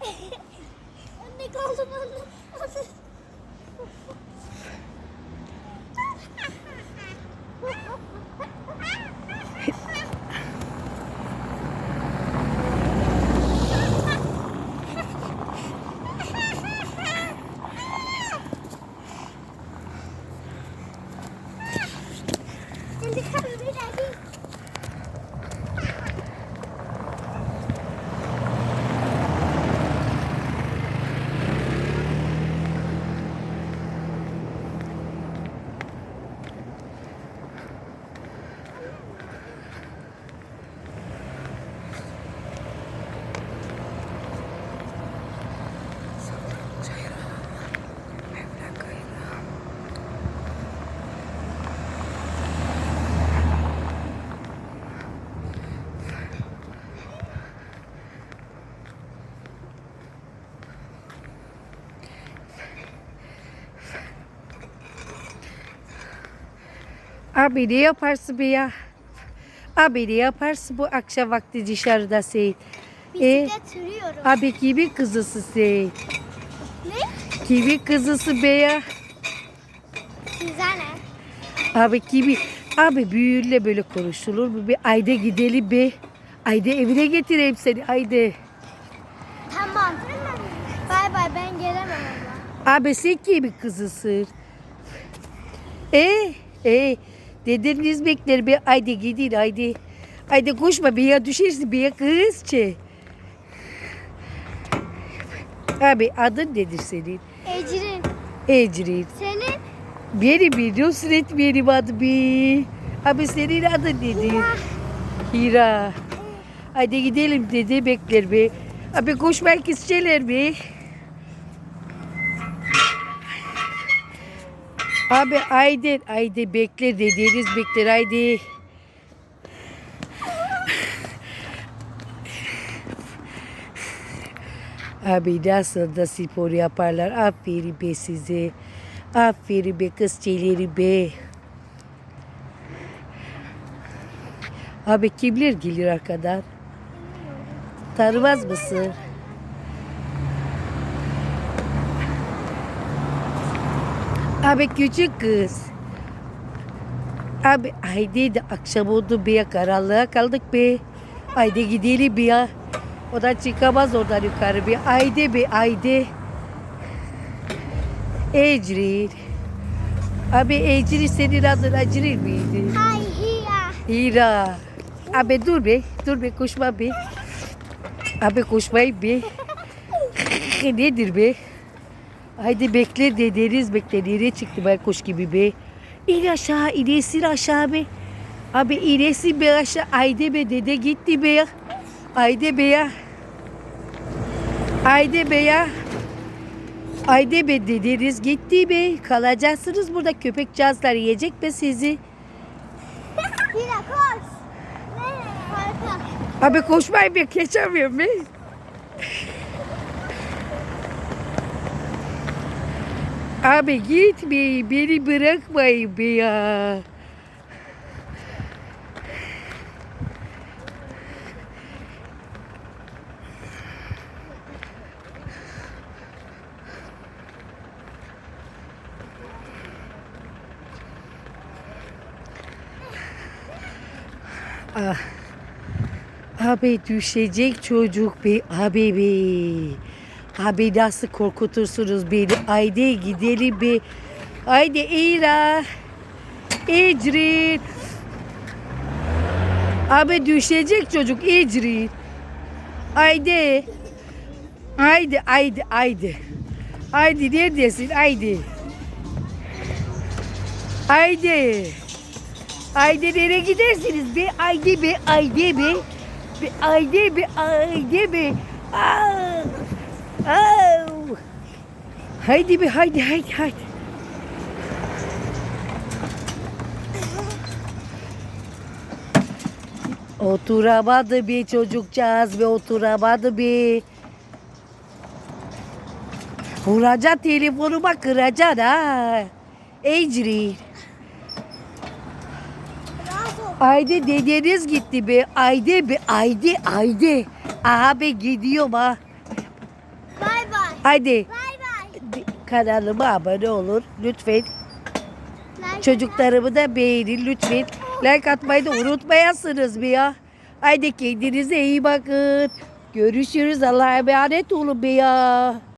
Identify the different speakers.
Speaker 1: en ik had hem aan de... En ik
Speaker 2: Abi ne yaparsın be ya? Abi ne yaparsın bu akşam vakti dışarıda? E,
Speaker 1: Bisiklet sürüyorum.
Speaker 2: abi kimin kızısı sen?
Speaker 1: Ne?
Speaker 2: Kimin kızısı be ya?
Speaker 1: Size ne?
Speaker 2: Abi kimi? Abi büyüğüyle böyle konuşulur mu? Bir ayda gidelim be. Ayda evine getireyim seni ayda.
Speaker 1: Tamam. Bay bay ben gelemem ama.
Speaker 2: Abi sen kimin kızısın? E, e, dedeniz bekler be ayda gidin ayda. Ayda koşma bir ya düşersin bir ya kızçe. Abi adın nedir senin?
Speaker 1: Ecrin.
Speaker 2: Ecrin.
Speaker 1: Senin?
Speaker 2: Benim bir Nusret benim adım bir. Abi senin adın nedir? Hira. Hadi gidelim dedi bekler be. Abi koşmak isterler be. Abi haydi haydi bekle dediğiniz bekler haydi. Abi nasıl da spor yaparlar. Aferin be size. Aferin be kızçeleri be. Abi kimler gelir arkadan? Tanımaz mısın? Abi küçük kız. Abi haydi de akşam oldu ya karanlığa kaldık be. Haydi gidelim be ya. O da çıkamaz oradan yukarı bir. Haydi be haydi. Ecrin. Abi Ecrin senin adın Ecrin miydi?
Speaker 1: Hay hiya.
Speaker 2: Hira. Abi dur be. Dur be koşma be. Abi koşmayın be. Nedir be? Haydi bekle dedeniz bekle. Nereye çıktı ben kuş gibi be? İn aşağı inesin aşağı be. Abi inesin be aşağı. Haydi be dede gitti be. Haydi be ya. Haydi be ya. Haydi be dedeniz gitti be. Kalacaksınız burada köpek cazlar yiyecek be sizi.
Speaker 1: Hira koş.
Speaker 2: Abi koşmayın be geçemiyorum be. Abi gitmeyin beni bırakmayın be ya. Ah. Abi düşecek çocuk be abi be. Abi nasıl korkutursunuz beni? Haydi gidelim be. Haydi İra. Ecrin. Abi düşecek çocuk Ecrin. Haydi. Haydi haydi haydi. Haydi neredesin haydi. Haydi. Haydi nereye gidersiniz be? Haydi be, haydi be. Be, haydi be, haydi be. Aa, au. Haydi be, haydi, haydi, haydi. Oturamadı bir çocukcağız be, oturamadı bir. Vuracak telefonuma kıracaksın ha.
Speaker 1: Bravo.
Speaker 2: Ayde dedeniz gitti be. Ayde be. Ayde ayde. Be gidiyorum ha. Haydi
Speaker 1: Bay bay.
Speaker 2: kanalıma abone olun lütfen.
Speaker 1: Like-
Speaker 2: Çocuklarımı da beğenin lütfen. Like atmayı da unutmayasınız bir ya. Haydi kendinize iyi bakın. Görüşürüz. Allah'a emanet olun bir ya.